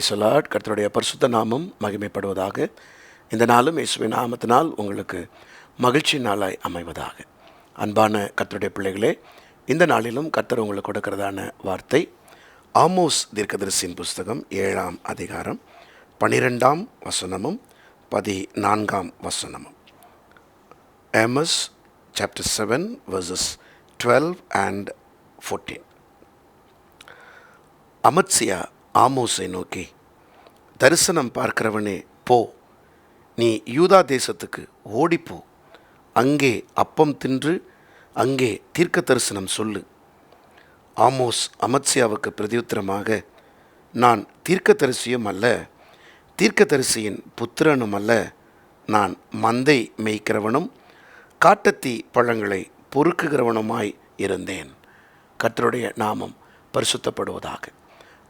பிரைசலாட் கர்த்தருடைய பரிசுத்த நாமம் மகிமைப்படுவதாக. இந்த நாளும் இயேசுவின் நாமத்தினால் உங்களுக்கு மகிழ்ச்சி நாளாய் அமைவதாக. அன்பான கர்த்தருடைய பிள்ளைகளே இந்த நாளிலும் கர்த்தர் உங்களுக்கு கொடுக்கிறதான வார்த்தை ஆமோஸ் தீர்க்கதரிசியின் புஸ்தகம் ஏழாம் அதிகாரம் பனிரெண்டாம் வசனமும் பதினான்காம் வசனமும். Amos chapter seven verses twelve and fourteen அமத்சியா ஆமோஸை நோக்கி தரிசனம் பார்க்கிறவனே போ. நீ யூதா தேசத்துக்கு ஓடிப்போ. அங்கே அப்பம் தின்று அங்கே தீர்க்க தரிசனம் சொல்லு. ஆமோஸ் அமத்சியாவுக்கு பிரதியுத்தரமாக நான் தீர்க்கதரிசியும் அல்ல தீர்க்கதரிசியின் புத்திரனும் அல்ல. நான் மந்தை மேய்க்கிறவனும் காட்டத்தி பழங்களை பொறுக்குகிறவனுமாய் இருந்தேன். கத்தருடைய நாமம் பரிசுத்தப்படுவதாக.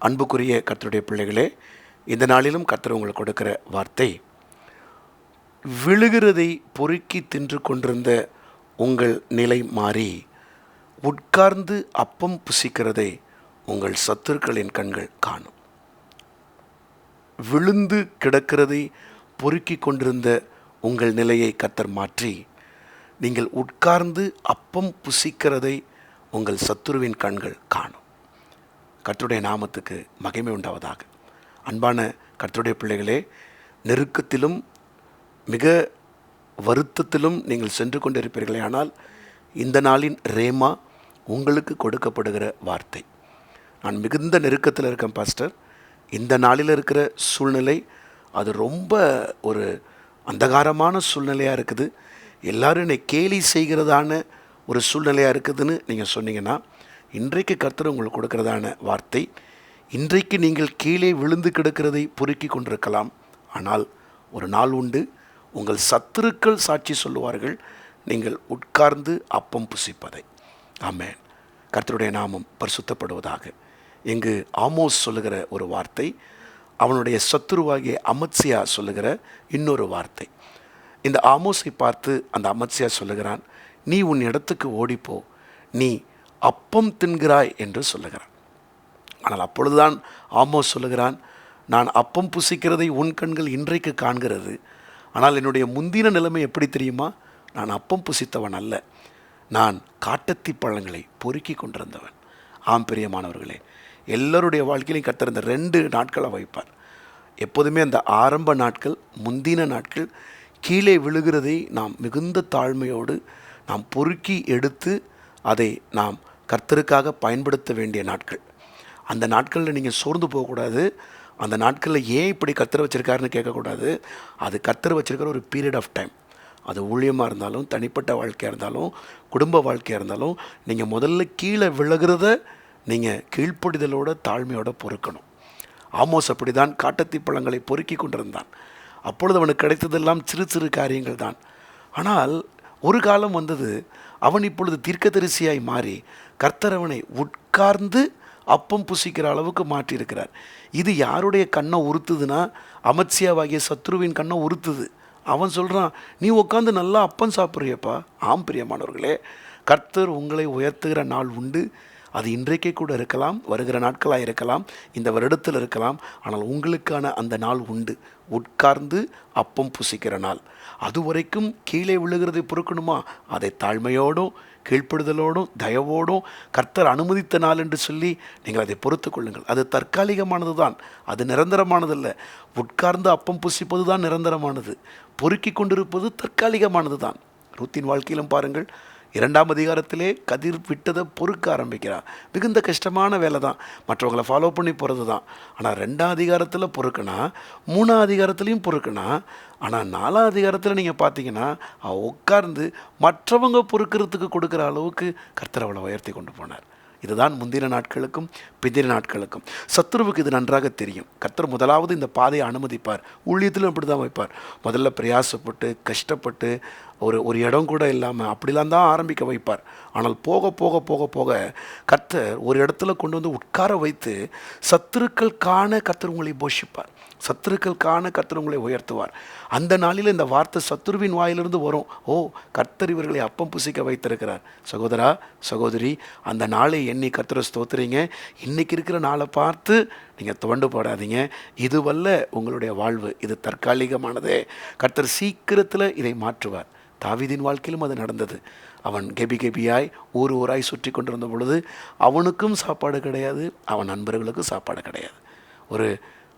அன்புக்குரிய கர்த்தருடைய பிள்ளைகளே இந்த நாளிலும் கர்த்தர் உங்களுக்கு கொடுக்கிற வார்த்தை விழுகிறதை பொறுக்கி தின்று கொண்டிருந்த உங்கள் நிலை மாறி உட்கார்ந்து அப்பம் புசிக்கிறதை உங்கள் சத்துருக்களின் கண்கள் காணும். விழுந்து கிடக்கிறதை பொறுக்கி கொண்டிருந்த உங்கள் நிலையை கத்தர் மாற்றி நீங்கள் உட்கார்ந்து அப்பம் புசிக்கிறதை உங்கள் சத்துருவின் கண்கள் காணும். கர்த்தருடைய நாமத்துக்கு மகிமை உண்டாவதாக. அன்பான கர்த்தருடைய பிள்ளைகளே நெருக்கத்திலும் மிக வருத்தத்திலும் நீங்கள் சென்று கொண்டிருப்பீர்களே ஆனால் இந்த நாளின் ரேமா உங்களுக்கு கொடுக்கப்படுகிற வார்த்தை. நான் மிகுந்த நெருக்கத்தில் இருக்கேன் பாஸ்டர். இந்த நாளில் இருக்கிற சூழ்நிலை அது ரொம்ப ஒரு அந்தகாரமான சூழ்நிலையாக இருக்குது. எல்லாரும் என்னை கேலி செய்கிறதான ஒரு சூழ்நிலையாக இருக்குதுன்னு நீங்கள் சொன்னீங்கன்னா இன்றைக்கு கர்த்தர் உங்களுக்கு கொடுக்கிறதான வார்த்தை இன்றைக்கு நீங்கள் கீழே விழுந்து கிடக்கிறதை பொறுக்கி கொண்டிருக்கலாம். ஆனால் ஒரு நாள் உண்டு உங்கள் சத்துருக்கள் சாட்சி சொல்லுவார்கள் நீங்கள் உட்கார்ந்து அப்பம் புசிப்பதை. ஆமேன். கர்த்தருடைய நாமம் பரிசுத்தப்படுவதாக. இங்கு ஆமோஸ் சொல்லுகிற ஒரு வார்த்தை அவனுடைய சத்துருவாகிய அமத்சியா சொல்லுகிற இன்னொரு வார்த்தை. இந்த ஆமோஸை பார்த்து அந்த அமத்சியா சொல்லுகிறான் நீ உன் இடத்துக்கு ஓடிப்போ நீ அப்பம் தின்கிறாய் என்று சொல்லுகிறான். ஆனால் அப்பொழுதுதான் ஆமோ சொல்லுகிறான் நான் அப்பம் புசிக்கிறதை உன் கண்கள் இன்றைக்கு காண்கிறது. ஆனால் என்னுடைய முந்தின நிலைமை எப்படி தெரியுமா? நான் அப்பம் புசித்தவன் அல்ல. நான் காட்டத்தி பழங்களை பொறுக்கி கொண்டிருந்தவன். ஆம் பிரியமானவர்களே எல்லோருடைய வாழ்க்கையிலையும் கத்திருந்த ரெண்டு நாட்களை வைப்பார். எப்போதுமே அந்த ஆரம்ப நாட்கள் முந்தின நாட்கள் கீழே விழுகிறதை நாம் மிகுந்த தாழ்மையோடு நாம் பொறுக்கி எடுத்து அதை நாம் கர்த்தருக்காக பயன்படுத்த வேண்டிய நாட்கள். அந்த நாட்களில் நீங்கள் சோர்ந்து போகக்கூடாது. அந்த நாட்களில் ஏன் இப்படி கர்த்தர் வச்சுருக்காருன்னு கேட்கக்கூடாது. அது கர்த்தர் வச்சுருக்கிற ஒரு பீரியட் ஆஃப் டைம் அது ஊழியமாக இருந்தாலும் தனிப்பட்ட வாழ்க்கையாக இருந்தாலும் குடும்ப வாழ்க்கையாக இருந்தாலும் நீங்கள் முதல்ல கீழே விழுகிறத நீங்கள் கீழ்ப்படிதலோட தாழ்மையோட பொறுக்கணும். ஆமோஸ் அப்படிதான் காட்டத்தி பழங்களை பொறுக்கி கொண்டிருந்தான். அப்பொழுது அவனுக்கு கிடைத்ததெல்லாம் சிறு சிறு காரியங்கள் தான். ஆனால் ஒரு காலம் வந்தது. அவன் இப்பொழுது தீர்க்கதரிசியாய் மாறி கர்த்தர் அவனை உட்கார்ந்து அப்பம் புசிக்கிற அளவுக்கு மாற்றியிருக்கிறார். இது யாருடைய கண்ணை உறுத்துதுன்னா அமத்சியாவாகிய சத்ருவின் கண்ணை உறுத்துது. அவன் சொல்கிறான் நீ உட்காந்து நல்லா அப்பம் சாப்பிட்றியப்பா. ஆம் பிரியமானவர்களே கர்த்தர் உங்களை உயர்த்துகிற நாள் உண்டு. அது இன்றைக்கே கூட இருக்கலாம் வருகிற நாட்களாக இருக்கலாம் இந்த வருடத்தில் இருக்கலாம் ஆனால் உங்களுக்கான அந்த நாள் உண்டு. உட்கார்ந்து அப்பம் புசிக்கிற நாள். அது வரைக்கும் கீழே விழுகிறதை பொறுக்கணுமா? அதை தாழ்மையோடும் கீழ்ப்படுதலோடும் தயவோடும் கர்த்தர் அனுமதித்த நாள் என்று சொல்லி நீங்கள் அதை பொறுத்து கொள்ளுங்கள். அது தற்காலிகமானது தான் அது நிரந்தரமானதல்ல. உட்கார்ந்து அப்பம் புசிப்பது தான் நிரந்தரமானது. பொறுக்கி கொண்டிருப்பது தற்காலிகமானது தான் ரூத்தின் வாழ்க்கையிலும் பாருங்கள் இரண்டாம் அதிகாரத்திலே கதிர் விட்டதை பொறுக்க ஆரம்பிக்கிறார் மிகுந்த கஷ்டமான வேலை தான் மற்றவங்களை ஃபாலோ பண்ணி போகிறது தான் ஆனால் ரெண்டாம் அதிகாரத்தில் பொறுக்குனா மூணாம் அதிகாரத்துலேயும் பொறுக்குனா ஆனால் நாலாம் அதிகாரத்தில் நீங்கள் பார்த்தீங்கன்னா அவள் உட்கார்ந்து மற்றவங்க பொறுக்கிறதுக்கு கொடுக்குற அளவுக்கு கர்த்தர் அவளை உயர்த்தி கொண்டு போனார். இதுதான் முந்தின நாட்களுக்கும் பிந்தின நாட்களுக்கும். சத்ருவுக்கு இது நன்றாக தெரியும். கர்த்தர் முதலாவது இந்த பாதையை அனுமதிப்பார். ஊழியத்திலும் இப்படி தான் வைப்பார். முதல்ல பிரயாசப்பட்டு கஷ்டப்பட்டு ஒரு ஒரு இடம் கூட இல்லாமல் அப்படிலாம் தான் ஆரம்பிக்க வைப்பார். ஆனால் போக போக போக போக கர்த்தர் ஒரு இடத்துல கொண்டு வந்து உட்கார வைத்து சத்துருக்கள் காண கர்த்தர் உங்களை போஷிப்பார். சத்துருக்கள் காண கர்த்தர் உங்களை உயர்த்துவார். அந்த நாளில் இந்த வார்த்தை சத்துருவின் வாயிலிருந்து வரும். ஓ கர்த்தர் இவர்களை அப்பம் புசிக்க வைத்திருக்கிறார். சகோதரா சகோதரி அந்த நாளை எண்ணி கர்த்தரை ஸ்தோத்துறீங்க இன்னைக்கு இருக்கிற நாளை பார்த்து நீங்கள் துவண்டு போடாதீங்க. இதுவல்ல உங்களுடைய வாழ்வு. இது தற்காலிகமானதே. கர்த்தர் சீக்கிரத்தில் இதை மாற்றுவார். தாவிதின் வாழ்க்கையிலும் அது நடந்தது. அவன் கெபி கெபியாய் ஊர் ஊராய் சுற்றி கொண்டிருந்த பொழுது அவனுக்கும் சாப்பாடு கிடையாது அவன் நண்பர்களுக்கும் சாப்பாடு கிடையாது. ஒரு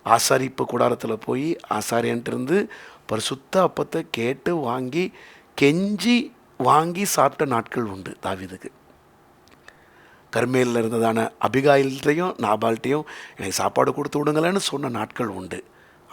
ஆசாரிப்பு கூடாரத்தில் போய் ஆசாரியன்ட்டு இருந்து பரிசுத்த அப்பத்தை கேட்டு வாங்கி கெஞ்சி வாங்கி சாப்பிட்ட நாட்கள் உண்டு தாவீதுக்கு. கர்மேலில் இருந்ததான அபிகாயில்ட்டையும் நாபால்ட்டையும் எனக்கு சாப்பாடு கொடுத்து விடுங்களேன்னு சொன்ன நாட்கள் உண்டு.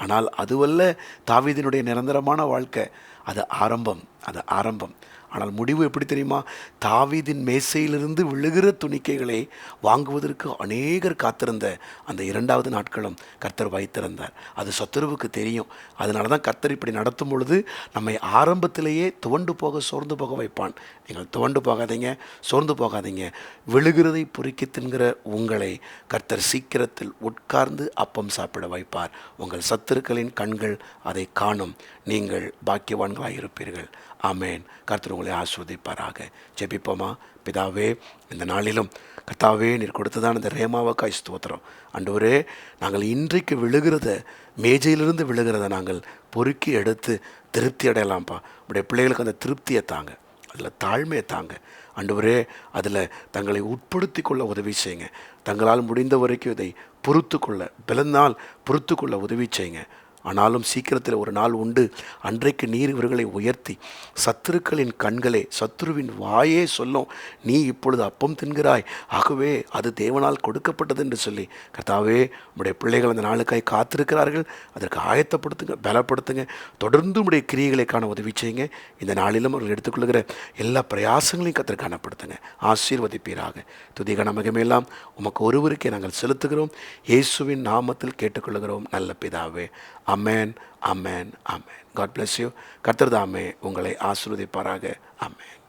ஆனால் அதுவல்ல தாவீதினுடைய நிரந்தரமான வாழ்க்கை அது ஆரம்பம் அது ஆரம்பம். ஆனால் முடிவு எப்படி தெரியுமா? தாவீதின் மேசையிலிருந்து விழுகிற துணிக்கைகளை வாங்குவதற்கு அநேகர் காத்திருந்த அந்த இரண்டாவது நாட்களும் கர்த்தர் வைத்திருந்தார் அது சத்துருவுக்கு தெரியும். அதனால தான் கர்த்தர் இப்படி நடத்தும் பொழுது நம்மை ஆரம்பத்திலேயே துவண்டு போக சோர்ந்து போக வைப்பான். நீங்கள் துவண்டு போகாதீங்க சோர்ந்து போகாதீங்க. விழுகிறதை பொறுக்கி தின்கிற உங்களை கர்த்தர் சீக்கிரத்தில் உட்கார்ந்து அப்பம் சாப்பிட வைப்பார். உங்கள் சத்துருக்களின் கண்கள் அதை காணும். நீங்கள் பாக்கியவான்களாக இருப்பீர்கள் ஆமேன். கர்த்தர் உங்களை ஆஸ்வதிப்பாராக ஜெபிப்போமா? பிதாவே இந்த நாளிலும் கர்த்தாவே நீர் கொடுத்ததான் இந்த ரேமாவக்காய் ஸ்தோத்திரம். அண்டவரே நாங்கள் இன்றைக்கு விழுகிறத மேஜையிலிருந்து விழுகிறத நாங்கள் பொறுக்கி எடுத்து திருப்தி அடையலாம்ப்பா. உடைய பிள்ளைகளுக்கு அந்த திருப்தியை தாங்க. அதில் தாழ்மையை தாங்க. ஆண்டவரே அதில் தங்களை உட்படுத்தி கொள்ள உதவி செய்யுங்க. தங்களால் முடிந்த வரைக்கும் இதை பொறுத்து கொள்ள பிறந்தால் பொறுத்து கொள்ள உதவி செய்யுங்க. ஆனாலும் சீக்கிரத்தில் ஒரு நாள் உண்டு. அன்றைக்கு நீர் இவர்களை உயர்த்தி சத்துருக்களின் கண்களே சத்துருவின் வாயே சொல்லும். நீ இப்பொழுது அப்பம் தின்கிறாய். ஆகவே அது தேவனால் கொடுக்கப்பட்டது என்று சொல்லி கர்த்தாவே உடைய பிள்ளைகள் அந்த நாளுக்காய் காத்திருக்கிறார்கள். அதற்கு ஆயத்தப்படுத்துங்க பலப்படுத்துங்க. தொடர்ந்து உடைய கிரியைகளை காண உதவி செய்யுங்க. இந்த நாளிலும் அவர்கள் எடுத்துக்கொள்கிற எல்லா பிரயாசங்களையும் கத்திர காணப்படுத்துங்க. ஆசீர்வதிப்பீராக. துதி கணமகமெல்லாம் உமக்கு ஒருவருக்கே நாங்கள் செலுத்துகிறோம். இயேசுவின் நாமத்தில் கேட்டுக்கொள்கிறோம் நல்ல பிதாவே amen amen amen God bless you கத்திரதாமே உங்களை ஆசிர்வதிப்பாராக. அமேன்